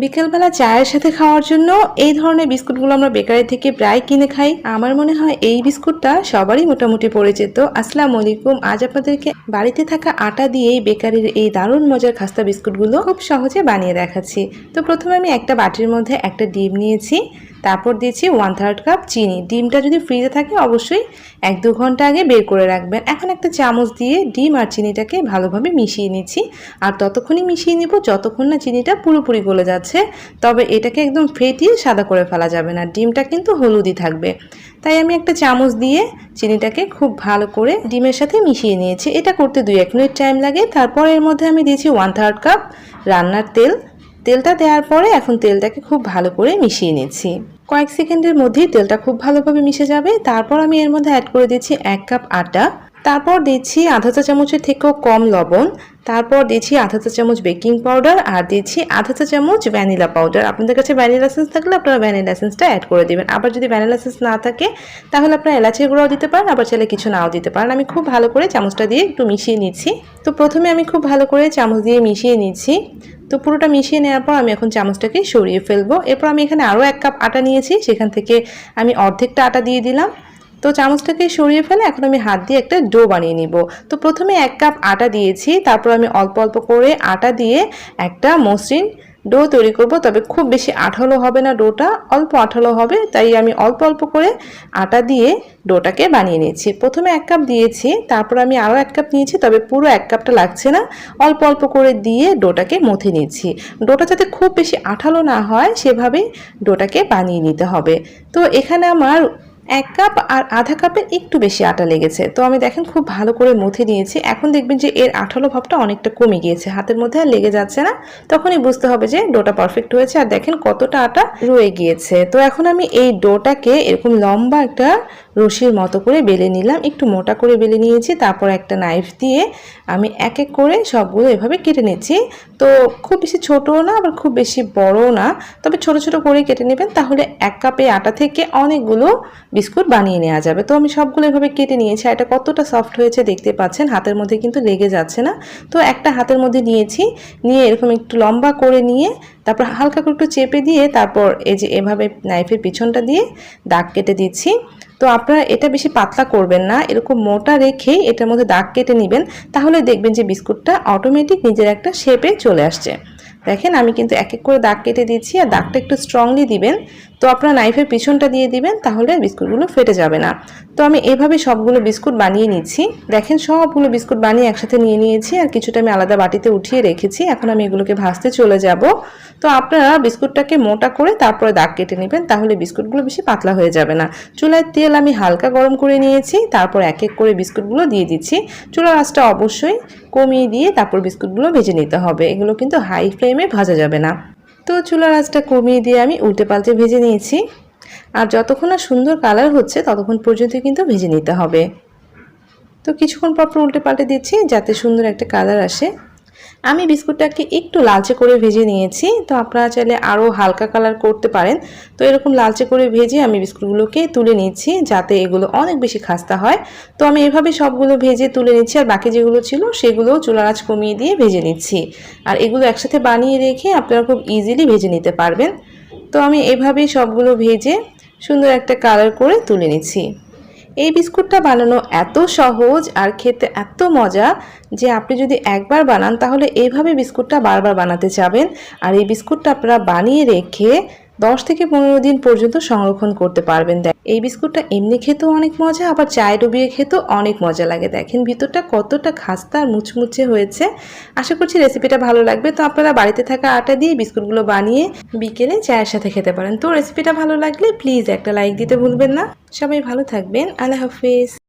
বিকেলবেলা চায়ের সাথে খাওয়ার জন্য এই ধরনের বিস্কুটগুলো আমরা বেকারি থেকে প্রায় কিনে খাই। আমার মনে হয় এই বিস্কুটটা সবারই মোটামুটি পরিচিত। আসসালামু আলাইকুম, আজ আপনাদেরকে বাড়িতে থাকা আটা দিয়েই বেকারির এই দারুণ মজার খাস্তা বিস্কুটগুলো খুব সহজে বানিয়ে দেখাচ্ছি। তো প্রথমে আমি একটা বাটির মধ্যে একটা ডিম নিয়েছি। তারপর দিয়েছি ওয়ান থার্ড কাপ চিনি। ডিমটা যদি ফ্রিজে থাকে, অবশ্যই এক দু ঘণ্টা আগে বের করে রাখবেন। এখন একটা চামচ দিয়ে ডিম আর চিনিটাকে ভালোভাবে মিশিয়ে নিচ্ছি। আর ততক্ষণই মিশিয়ে নিব, যতক্ষণ না চিনিটা পুরোপুরি গলে যাচ্ছে। তবে এটাকে একদম ফেটিয়ে সাদা করে ফেলা যাবে না। ডিমটা কিন্তু হলুদই থাকবে। তাই আমি একটা চামচ দিয়ে চিনিটাকে খুব ভালো করে ডিমের সাথে মিশিয়ে নিয়েছি। এটা করতে দুই এক মিনিট টাইম লাগে। তারপর এর মধ্যে আমি দিয়েছি ওয়ান থার্ড কাপ রান্নার তেল। তেলটা দেওয়ার পরে এখন তেলটাকে খুব ভালো করে মিশিয়ে নিচ্ছি। কয়েক সেকেন্ডের মধ্যেই তেলটা খুব ভালোভাবে মিশে যাবে। তারপর আমি এর মধ্যে অ্যাড করে দিচ্ছি এক কাপ আটা। তারপর দিচ্ছি আধা চা চামচের থেকেও কম লবণ, তারপর দিচ্ছি আধা চা চামচ বেকিং পাউডার আর দিচ্ছি আধা চা চামচ ভ্যানিলা পাউডার। আপনাদের কাছে ভ্যানিলা এসেন্স থাকলে আপনারা ভ্যানিলা এসেন্সটা অ্যাড করে দিবেন। আবার যদি ভ্যানিলা এসেন্স না থাকে, তাহলে আপনারা এলাচের গুঁড়াও দিতে পারেন, আবার চাইলে কিছু নাও দিতে পারেন। আমি খুব ভালো করে চামচটা দিয়ে একটু মিশিয়ে নিচ্ছি। তো প্রথমে আমি খুব ভালো করে চামচ দিয়ে মিশিয়ে নিচ্ছি। তো পুরোটা মিশিয়ে নেওয়ার পর আমি এখন চামচটাকে সরিয়ে ফেলব। এরপর আমি এখানে আরও এক কাপ আটা নিয়েছি। সেখান থেকে আমি অর্ধেকটা আটা দিয়ে দিলাম। তো চামচটাকে সরিয়ে ফেলে এখন আমি হাত দিয়ে একটা ডো বানিয়ে নিব। তো প্রথমে এক কাপ আটা দিয়েছি, তারপর আমি অল্প অল্প করে আটা দিয়ে একটা মসৃণ ডো তৈরি করব। তবে খুব বেশি আঠালো হবে না ডোটা, অল্প আঠালো হবে, তাই আমি অল্প অল্প করে আটা দিয়ে ডোটাকে বানিয়ে নিয়েছি। প্রথমে এক কাপ দিয়েছি, তারপর আমি আরও এক কাপ নিয়েছি, তবে পুরো এক কাপটা লাগছে না। অল্প অল্প করে দিয়ে ডোটাকে মথে নিয়েছি। ডোটা যাতে খুব বেশি আঠালো না হয়, সেভাবেই ডোটাকে বানিয়ে নিতে হবে। তো এখানে আমার এক কাপ আর আধা কাপের একটু বেশি আটা লেগেছে। তো আমি দেখেন খুব ভালো করে মুথে নিয়েছি। এখন দেখবেন যে এর আঠালো ভাবটা অনেকটা কমে গিয়েছে। হাতের মধ্যে আর লেগে যাচ্ছে না। তখনই বুঝতে হবে যে ডোটা পারফেক্ট হয়েছে আর দেখেন কতটা আটা রয়ে গিয়েছে। তো এখন আমি এই ডোটাকে এরকম লম্বা একটা রশির মতো করে বেলে নিলাম। একটু মোটা করে বেলে নিয়েছি, তারপর একটা নাইফ দিয়ে আমি এক এক করে সবগুলো এভাবে কেটে নিচ্ছি। তো খুব বেশি ছোটও না, আবার খুব বেশি বড়ও না। তবে ছোট ছোট করে কেটে নেবেন, তাহলে এক কাপে আটা থেকে অনেকগুলো বিস্কুট বানিয়ে নেওয়া যাবে। তো আমি সবগুলো এভাবে কেটে নিয়েছি এটা কতটা সফট হয়েছে দেখতে পাচ্ছেন, হাতের মধ্যে কিন্তু লেগে যাচ্ছে না। তো একটা হাতের মধ্যে নিয়েছি, নিয়ে এরকম একটু লম্বা করে নিয়ে, তারপর হালকা করে একটু চেপে দিয়ে, তারপর এই যে এভাবে নাইফের পিছনটা দিয়ে দাগ কেটে দিচ্ছি। তো আপনারা এটা বেশি পাতলা করবেন না, এরকম মোটা রেখে এটার মধ্যে দাগ কেটে নেবেন, তাহলে দেখবেন যে বিস্কুটটা অটোমেটিক নিজের একটা শেপে চলে আসছে। দেখেন আমি কিন্তু এক এক করে দাগ কেটে দিচ্ছি আর দাগটা একটু স্ট্রংলি দিবেন তো আপনার নাইফের পিছনটা দিয়ে দিবেন, তাহলে বিস্কুটগুলো ফেটে যাবে না। তো আমি এভাবে সবগুলো বিস্কুট বানিয়ে নিচ্ছি। দেখেন, সবগুলো বিস্কুট বানিয়ে একসাথে নিয়ে নিয়েছি আর কিছুটা আমি আলাদা বাটিতে উঠিয়ে রেখেছি। এখন আমি এগুলোকে ভাজতে চলে যাব। তো আপনারা বিস্কুটটাকে মোটা করে তারপরে দাগ কেটে নেবেন, তাহলে বিস্কুটগুলো বেশি পাতলা হয়ে যাবে না। চুলায় তেল আমি হালকা গরম করে নিয়েছি, তারপর এক এক করে বিস্কুটগুলো দিয়ে দিচ্ছি। চুলার আঁচটা অবশ্যই কমিয়ে দিয়ে তারপর বিস্কুটগুলো ভেজে নিতে হবে। এগুলো কিন্তু হাই ফ্লেমে ভাজা যাবে না। তো চুলার আঁচটা কমিয়ে দিয়ে আমি উল্টে পাল্টে ভেজে নিয়েছি। আর যতক্ষণ না সুন্দর কালার হচ্ছে, ততক্ষণ পর্যন্ত কিন্তু ভেজে নিতে হবে। তো কিছুক্ষণ পর উল্টে পাল্টে দিচ্ছি, যাতে সুন্দর একটা কালার আসে। আমি বিস্কুটটাকে একটু লালচে করে ভেজে নিয়েছি, তো আপনারা চাইলে আরও হালকা কালার করতে পারেন। তো এরকম লালচে করে ভেজে আমি বিস্কুটগুলোকে তুলে নিচ্ছি, যাতে এগুলো অনেক বেশি খাস্তা হয়। তো আমি এভাবে সবগুলো ভেজে তুলে নিচ্ছি, আর বাকি যেগুলো ছিল সেগুলো চুলার আঁচ কমিয়ে দিয়ে ভেজে নিচ্ছি। আর এগুলো একসাথে বানিয়ে রেখে আপনারা খুব ইজিলি ভেজে নিতে পারবেন। তো আমি এভাবেই সবগুলো ভেজে সুন্দর একটা কালার করে তুলে নিচ্ছি। এই বিস্কুটটা বানানো এত সহজ আর খেতে এত মজা যে আপনি যদি একবার বানান, তাহলে এইভাবে বিস্কুটটা বারবার বানাতে চাবেন। আর এই বিস্কুটটা আপনারা বানিয়ে রেখে দশ থেকে পনেরো দিন পর্যন্ত সংরক্ষণ করতে পারবেন। দেখ, এই বিস্কুটটা এমনি খেতেও অনেক মজা, আবার চায় ডুবিয়ে খেতেও অনেক মজা লাগে। দেখেন ভিতরটা কতটা খাস্তা মুচমুচে হয়েছে। আশা করছি রেসিপিটা ভালো লাগবে। তো আপনারা বাড়িতে থাকা আটা দিয়ে বিস্কুটগুলো বানিয়ে বিকেলে চায়ের সাথে খেতে পারেন। তো রেসিপিটা ভালো লাগলে প্লিজ একটা লাইক দিতে ভুলবেন না। সবাই ভালো থাকবেন। আল্লাহ হাফিজ।